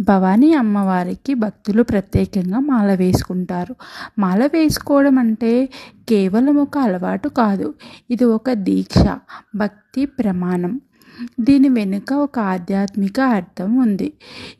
భవానీ అమ్మవారికి భక్తులు ప్రత్యేకంగా మాల వేసుకుంటారు. మాల వేసుకోవడం అంటే కేవలం ఒక అలవాటు కాదు ఇది ఒక దీక్ష భక్తి ప్రమాణం. దీని వెనుక ఒక ఆధ్యాత్మిక అర్థం ఉంది.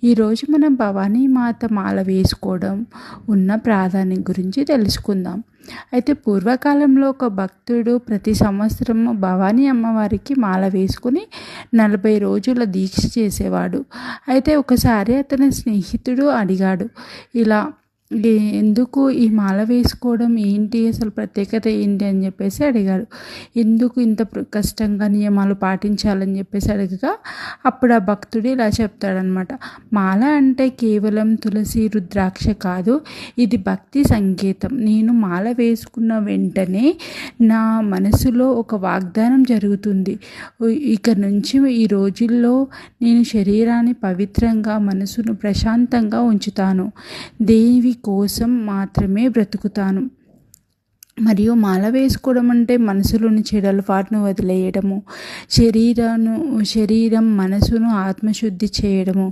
ఈరోజు మనం భవానీ మాత మాల వేసుకోవడం ఉన్న ప్రాధాన్యం గురించి తెలుసుకుందాం. అయితే పూర్వకాలంలో ఒక భక్తుడు ప్రతి సంవత్సరం భవానీ అమ్మవారికి మాల వేసుకుని నలభై రోజుల దీక్ష చేసేవాడు. అయితే ఒకసారి అతని స్నేహితుడు అడిగాడు ఇలా ఎందుకు ఈ మాల వేసుకోవడం ఏంటి? అసలు ప్రత్యేకత ఏంటి? అని చెప్పేసి అడిగారు. ఎందుకు ఇంత కష్టంగా నియమాలు పాటించాలని చెప్పేసి అడగగా అప్పుడు ఆ భక్తుడు ఇలా చెప్తాడనమాట. మాల అంటే కేవలం తులసి రుద్రాక్ష కాదు ఇది భక్తి సంకేతం. నేను మాల వేసుకున్న వెంటనే నా మనసులో ఒక వాగ్దానం జరుగుతుంది. ఇక నుంచి ఈ రోజుల్లో నేను శరీరాన్ని పవిత్రంగా మనసును ప్రశాంతంగా ఉంచుతాను. దేవి కోసం మాత్రమే బ్రతుకుతాను. మరియు మాల వేసుకోవడం అంటే మనసులోని చెడలపాటును వదిలేయడము శరీరాను శరీరం మనసును ఆత్మశుద్ధి చేయడము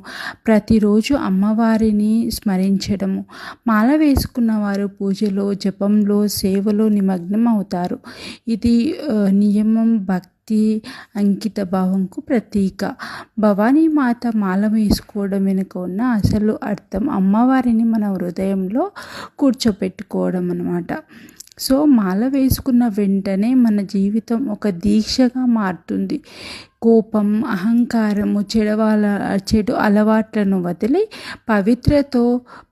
ప్రతిరోజు అమ్మవారిని స్మరించడము. మాల వేసుకున్న వారు పూజలో జపంలో సేవలో నిమగ్నం అవుతారు. ఇది నియమం భక్తి భక్తి అంకిత భావంకు ప్రతీక. భవానీ మాత మాల వేసుకోవడం వెనుక ఉన్న అసలు అర్థం అమ్మవారిని మన హృదయంలో కూర్చోపెట్టుకోవడం అనమాట సో మాల వేసుకున్న వెంటనే మన జీవితం ఒక దీక్షగా మారుతుంది. కోపం అహంకారము చెడవాల చెడు అలవాట్లను వదిలి పవిత్రతో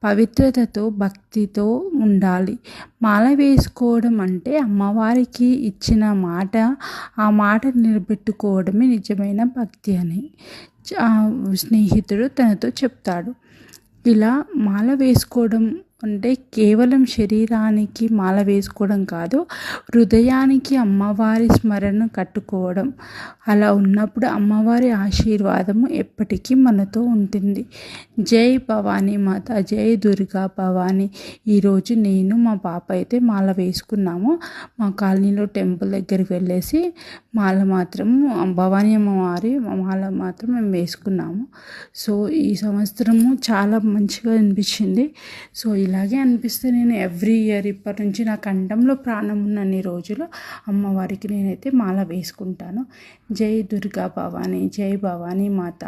పవిత్రతతో భక్తితో ఉండాలి. మాల వేసుకోవడం అంటే అమ్మవారికి ఇచ్చిన మాట ఆ మాట నిలబెట్టుకోవడమే నిజమైన భక్తి అని స్నేహితుడు తనతో చెప్తాడు. ఇలా మాల వేసుకోవడం అంటే కేవలం శరీరానికి మాల వేసుకోవడం కాదు హృదయానికి అమ్మవారి స్మరణ కట్టుకోవడం. అలా ఉన్నప్పుడు అమ్మవారి ఆశీర్వాదము ఎప్పటికీ మనతో ఉంటుంది. జై భవానీ మాత జై దుర్గా భవానీ. ఈరోజు నేను మా పాప అయితే మాల వేసుకున్నాము. మా కాలనీలో టెంపుల్ దగ్గరికి వెళ్ళేసి మాల మాత్రం భవానీ అమ్మవారి మాల మాత్రం మేము వేసుకున్నాము. సో ఈ సంవత్సరము చాలా మంచిగా అనిపించింది. సో ఇలా ఇలాగే అనిపిస్తే నేను ఎవ్రీ ఇయర్ ఇప్పటి నుంచి నా కంఠంలో ప్రాణం ఉన్నన్ని రోజులు అమ్మవారికి నేనైతే మాల వేసుకుంటాను. జై దుర్గా భవానీ జై భవానీ మాత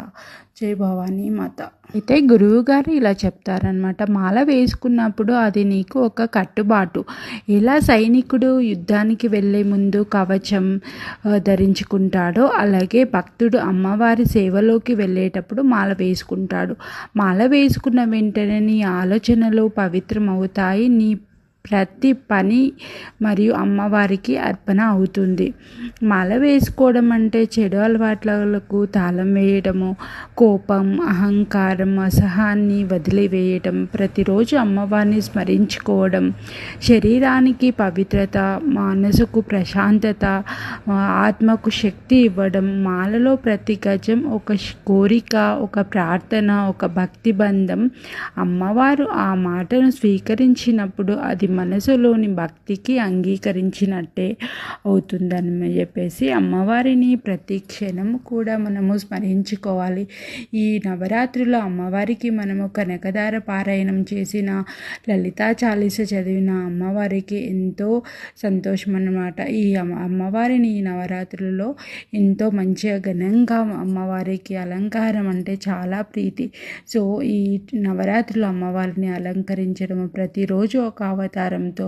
జై భవానీ మాత. అయితే గురువు గారు ఇలా చెప్తారనమాట మాల వేసుకున్నప్పుడు అది నీకు ఒక కట్టుబాటు. ఎలా సైనికుడు యుద్ధానికి వెళ్ళే ముందు కవచం ధరించుకుంటాడో అలాగే భక్తుడు అమ్మవారి సేవలోకి వెళ్ళేటప్పుడు మాల వేసుకుంటాడు. మాల వేసుకున్న వెంటనే నీ ఆలోచనలు పవిత్రం అవుతాయి నీ ప్రతి పని మరియు అమ్మవారికి అర్పణ అవుతుంది. మాల వేసుకోవడం అంటే చెడు అలవాట్లకు తాళం వేయడము కోపం అహంకారం అసహాన్ని వదిలివేయడం ప్రతిరోజు అమ్మవారిని స్మరించుకోవడం శరీరానికి పవిత్రత మనసుకు ప్రశాంతత ఆత్మకు శక్తి ఇవ్వడం మాలలో ప్రతి గజం ఒక కోరిక ఒక ప్రార్థన ఒక భక్తి బంధం. అమ్మవారు ఆ మాటను స్వీకరించినప్పుడు అది మనసులోని భక్తికి అంగీకరించినట్టే అవుతుందని చెప్పేసి అమ్మవారిని ప్రతి క్షణం కూడా మనము స్మరించుకోవాలి. ఈ నవరాత్రిలో అమ్మవారికి మనము కనకదార పారాయణం చేసిన లలితా చాలీస చదివిన అమ్మవారికి ఎంతో సంతోషం అన్నమాట ఈ అమ్మవారిని ఈ నవరాత్రులలో ఎంతో మంచిగా ఘనంగా అమ్మవారికి అలంకారం అంటే చాలా ప్రీతి. సో ఈ నవరాత్రులు అమ్మవారిని అలంకరించడం ప్రతిరోజు ఒక అవతారం ప్రకారంతో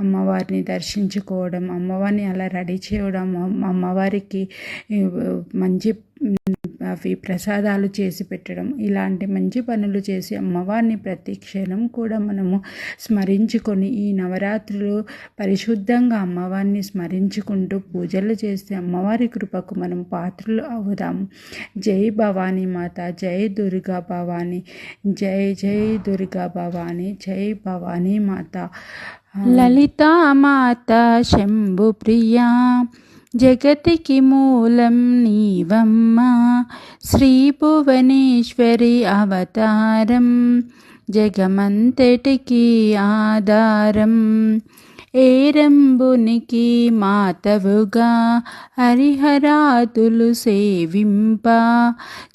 అమ్మవారిని దర్శించుకోవడం అమ్మవారిని అలా రెడీ చేయడం అమ్మవారికి మంచి అవి ప్రసాదాలు చేసి పెట్టడం ఇలాంటి మంచి పనులు చేసి అమ్మవారిని ప్రతి క్షణం కూడా మనము స్మరించుకొని ఈ నవరాత్రులు పరిశుద్ధంగా అమ్మవారిని స్మరించుకుంటూ పూజలు చేస్తే అమ్మవారి కృపకు మనం పాత్రలు అవుదాం. జై భవానీ మాత జై దుర్గా భవానీ జై జై దుర్గా భవానీ జై భవానీ మాత. లలితా మాత శంభు ప్రియా. జగతికి మూలం నీవమ్మ. శ్రీ భువనేశ్వరి అవతారం జగమంతటికి ఆధారం. ఏరంబునికి మాతవుగా హరిహరాతులు సేవింప.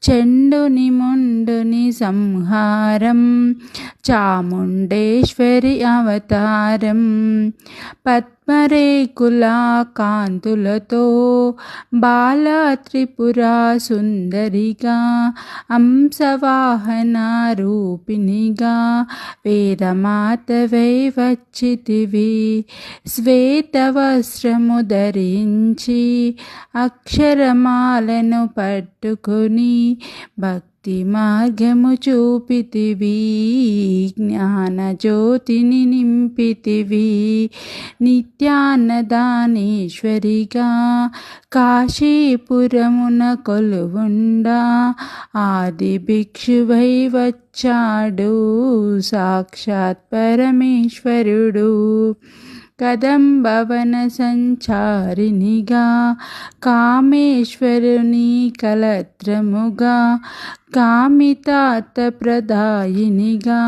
చెండుని ముండుని సంహారం చాముండేశ్వరి అవతారం. పత్ పద్మరేకుల కాంతులతో బాల త్రిపుర సుందరిగా అంశవాహన రూపిణిగా వేదమాతవై వచ్చితివి. శ్వేతవస్త్రము ధరించి అక్షరమాలను పట్టుకొని భక్తి భక్తి మార్గము చూపితివి. జ్ఞాన జ్యోతిని నింపితివి. నిత్యాన్నదానేశ్వరిగా కాశీపురమున కొలువుండా. ఆది భిక్షువై వచ్చాడు సాక్షాత్ పరమేశ్వరుడు. कदम्बवनसञ्चारिणिगा कामेश्वरुनि कलत्रमुगा कामितातप्रदायिनिगा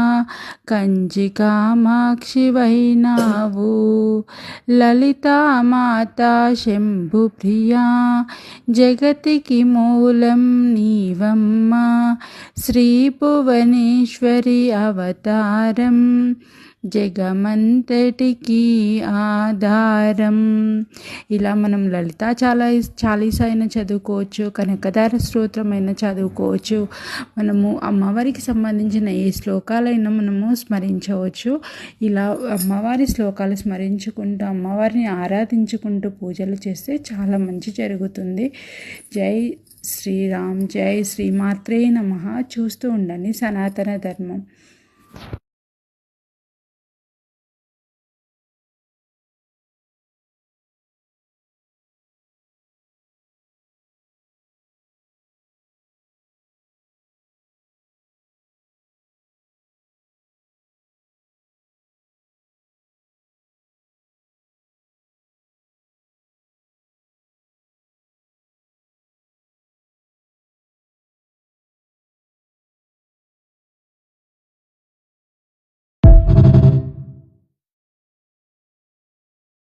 कामाक्षि वै नावु ललिता माता शम्भुप्रिया जगति की मूलम नीवम శ్రీ భువనేశ్వరి అవతారం జగమంతటికి ఆధారం. ఇలా మనం లలితా చాలా చాలీస అయినా చదువుకోవచ్చు కనకదార స్తోత్రమైన చదువుకోవచ్చు మనము అమ్మవారికి సంబంధించిన ఏ శ్లోకాలైనా మనము స్మరించవచ్చు. ఇలా అమ్మవారి శ్లోకాలు స్మరించుకుంటూ అమ్మవారిని ఆరాధించుకుంటూ పూజలు చేస్తే చాలా మంచి జరుగుతుంది. జై శ్రీరామ్ జై శ్రీమాత్రే నమ. చూస్తూ ఉండండి సనాతన ధర్మం.